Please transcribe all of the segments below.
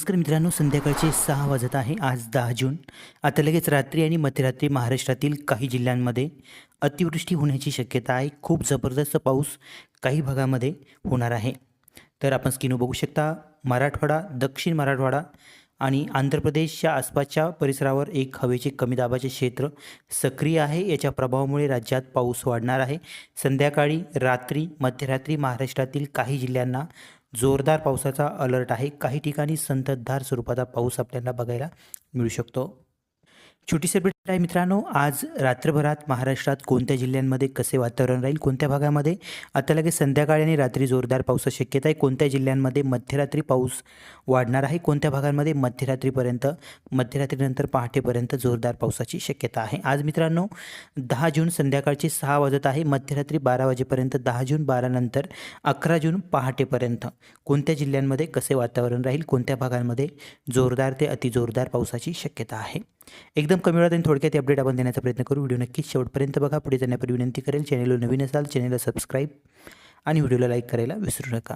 नमस्कार मित्रांनो संध्याकाळचे सहा वाजत आहे. आज दहा जून. आता लगेच रात्री आणि मध्यरात्री महाराष्ट्रातील काही जिल्ह्यांमध्ये अतिवृष्टी होण्याची शक्यता आहे. खूप जबरदस्त पाऊस काही भागामध्ये होणार आहे. तर आपण स्किनो बघू शकता मराठवाडा दक्षिण मराठवाडा आणि आंध्र प्रदेशच्या आसपासच्या परिसरावर एक हवेचे कमी दाबाचे क्षेत्र सक्रिय आहे. याच्या प्रभावामुळे राज्यात पाऊस वाढणार आहे. संध्याकाळी रात्री मध्यरात्री महाराष्ट्रातील काही जिल्ह्यांना जोरदार पावसाचा अलर्ट आहे. काही ठिकाणी संततधार स्वरूपाचा पाऊस आपल्याला बघायला मिळू शकतो. छोटीशी अपडेट आहे मित्रांनो आज रात्रभरात महाराष्ट्रात कोणत्या जिल्ह्यांमध्ये कसे वातावरण राहील कोणत्या भागामध्ये? आता लगेच संध्याकाळी आणि रात्री जोरदार पावसाची शक्यता आहे. कोणत्या जिल्ह्यांमध्ये मध्यरात्री पाऊस वाढणार आहे कोणत्या भागांमध्ये मध्यरात्रीपर्यंत मध्यरात्रीनंतर पहाटेपर्यंत जोरदार पावसाची शक्यता आहे. आज मित्रांनो दहा जून संध्याकाळचे सहा वाजत आहे. मध्यरात्री बारा वाजेपर्यंत दहा जून बारानंतर अकरा जून पहाटेपर्यंत कोणत्या जिल्ह्यांमध्ये कसे वातावरण राहील कोणत्या भागांमध्ये जोरदार ते अतिजोरदार पावसाची शक्यता आहे. एकदम कमी वेळात आणि थोडक्यात अपडेट आपण देण्याचा प्रयत्न करू. व्हिडिओ नक्कीच शेवटपर्यंत बघा. पुढे जाण्यापूर्वी विनंती करेल चॅनलवर नवीन असाल चॅनलला सबस्क्राईब आणि व्हिडिओला लाईक करायला विसरू नका.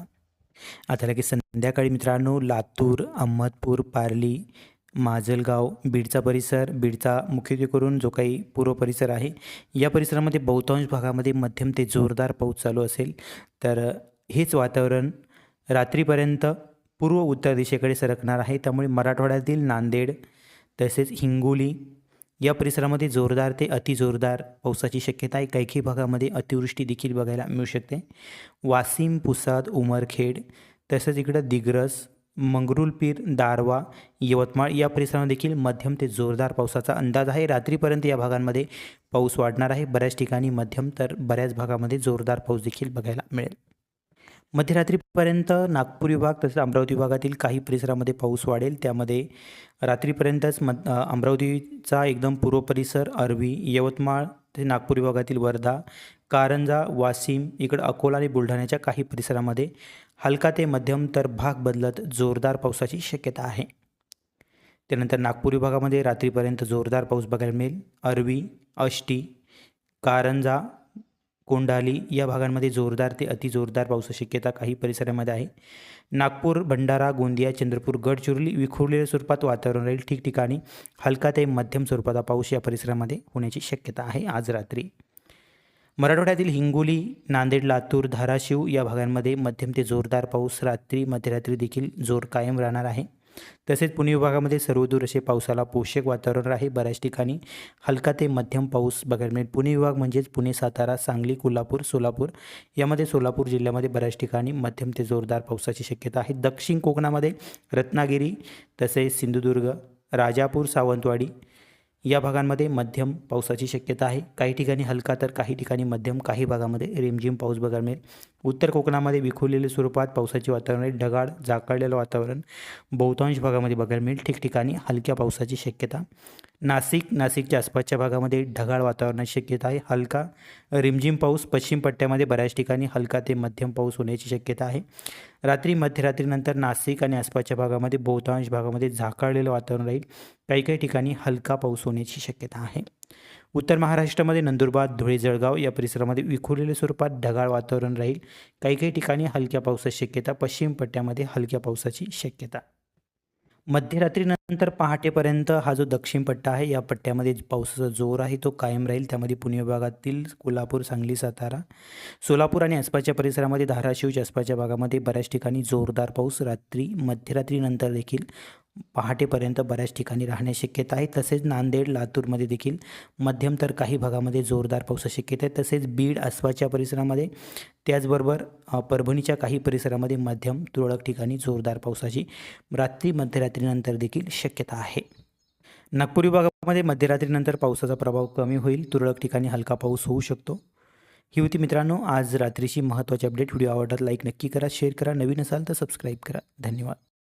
आता लगेच संध्याकाळी मित्रांनो लातूर अहमदपूर पारली माजलगाव बीडचा परिसर बीडचा मुख्यत्वे करून जो काही पूर्व परिसर आहे या परिसरामध्ये बहुतांश भागामध्ये मध्यम ते जोरदार पाऊस चालू असेल. तर हेच वातावरण रात्रीपर्यंत पूर्व उत्तर दिशेकडे सरकणार आहे. त्यामुळे मराठवाड्यातील नांदेड तसेच हिंगोली या परिसरामध्ये जोरदार ते अतिजोरदार पावसाची शक्यता आहे. काही काही भागामध्ये अतिवृष्टी देखील बघायला मिळू शकते. वाशिम पुसाद उमरखेड तसेच इकडं दिग्रस मंगरुलपीर दारवा यवतमाळ या परिसरामध्ये देखील मध्यम ते जोरदार पावसाचा अंदाज आहे. रात्रीपर्यंत या भागांमध्ये पाऊस वाढणार आहे. बऱ्याच ठिकाणी मध्यम तर बऱ्याच भागामध्ये जोरदार पाऊस देखील बघायला मिळेल. मध्यरात्रीपर्यंत नागपूर विभाग तसेच अमरावती विभागातील काही परिसरामध्ये पाऊस वाढेल. त्यामध्ये रात्रीपर्यंतच मद अमरावतीचा एकदम पूर्व परिसर अरवी यवतमाळ ते नागपूर विभागातील वर्धा कारंजा वाशिम इकडं अकोला आणि बुलढाण्याच्या काही परिसरामध्ये हलका ते मध्यम तर भाग बदलत जोरदार पावसाची शक्यता आहे. त्यानंतर नागपूर विभागामध्ये रात्रीपर्यंत जोरदार पाऊस बघायला मिळेल. अरवी आष्टी कारंजा कोंडाली या भागांमध्ये जोरदार ते अतिजोरदार पावसाची शक्यता काही परिसरामध्ये आहे. नागपूर भंडारा गोंदिया चंद्रपूर गडचिरोली विखुरलेल्या स्वरूपात वातावरण राहील ठिकठिकाणी. हलका ते मध्यम स्वरूपाचा पाऊस या परिसरामध्ये होण्याची शक्यता आहे आज रात्री. मराठवाड्यातील हिंगोली नांदेड लातूर धाराशिव या भागांमध्ये मध्यम ते जोरदार पाऊस रात्री मध्यरात्री देखील जोर कायम राहणार आहे. तसेच पुणे विभागामध्ये सर्वदूर असे पावसाला पोषक वातावरण आहे. बऱ्याच ठिकाणी हलका ते मध्यम पाऊस बघायला मिळेल. पुणे विभाग म्हणजेच पुणे सातारा सांगली कोल्हापूर सोलापूर यामध्ये सोलापूर जिल्ह्यामध्ये बऱ्याच ठिकाणी मध्यम ते जोरदार पावसाची शक्यता आहे. दक्षिण कोकणामध्ये रत्नागिरी तसेच सिंधुदुर्ग राजापूर सावंतवाडी या भागांमध्ये मध्यम पावसाची शक्यता आहे. काही ठिकाणी हलका तर काही ठिकाणी मध्यम काही भागामध्ये रिमझिम पाऊस बघायला मिळेल. उत्तर कोकणामध्ये विखुरलेले स्वरूपात पावसाचे वातावरण आहे. ढगाळ झाकळलेलं वातावरण बहुतांश भागामध्ये बघायला मिळेल. ठिकठिकाणी हलक्या पावसाची शक्यता. नाशिक नाशिकच्या आसपासच्या भागामध्ये ढगाळ वातावरणाची शक्यता आहे. हलका रिमझिम पाऊस पश्चिम पट्ट्यामध्ये बऱ्याच ठिकाणी हलका ते मध्यम पाऊस होण्याची शक्यता आहे. रात्री मध्यरात्रीनंतर नाशिक आणि आसपासच्या भागामध्ये बहुतांश भागामध्ये झाकाळलेलं वातावरण राहील. काही काही ठिकाणी हलका पाऊस होण्याची शक्यता आहे. उत्तर महाराष्ट्रामध्ये नंदुरबार धुळे जळगाव या परिसरामध्ये विखुरलेल्या स्वरूपात ढगाळ वातावरण राहील. काही काही ठिकाणी हलक्या पावसाची शक्यता पश्चिम पट्ट्यामध्ये हलक्या पावसाची शक्यता. मध्यरात्रीनंतर पहाटेपर्यंत हा जो दक्षिण पट्टा आहे या पट्ट्यामध्ये पावसाचा जोर आहे तो कायम राहील. त्यामध्ये पुणे विभागातील कोल्हापूर सांगली सातारा सोलापूर आणि आसपासच्या परिसरामध्ये धाराशिवच्या आसपासच्या भागामध्ये बऱ्याच ठिकाणी जोरदार पाऊस रात्री मध्यरात्रीनंतर देखील पहाटेपर्यंत बऱ्याच ठिकाणी राहण्याची शक्यता आहे. तसेच नांदेड लातूरमध्ये देखील मध्यम तर काही भागामध्ये जोरदार पावसाची शक्यता आहे. तसेच बीड आसपासच्या परिसरामध्ये त्याचबरोबर परभणीच्या काही परिसरामध्ये मध्यम तुरळक ठिकाणी जोरदार पावसाची रात्री मध्यरात्रीनंतर देखील शक्यता आहे. नागपूर विभागामध्ये मध्यरात्रीनंतर पावसाचा प्रभाव कमी होईल. तुरळक ठिकाणी हलका पाऊस होऊ शकतो. ही होती मित्रांनो आज रात्रीची महत्त्वाची अपडेट. व्हिडिओ आवडतात लाईक नक्की करा शेअर करा. नवीन असाल तर सबस्क्राईब करा. धन्यवाद.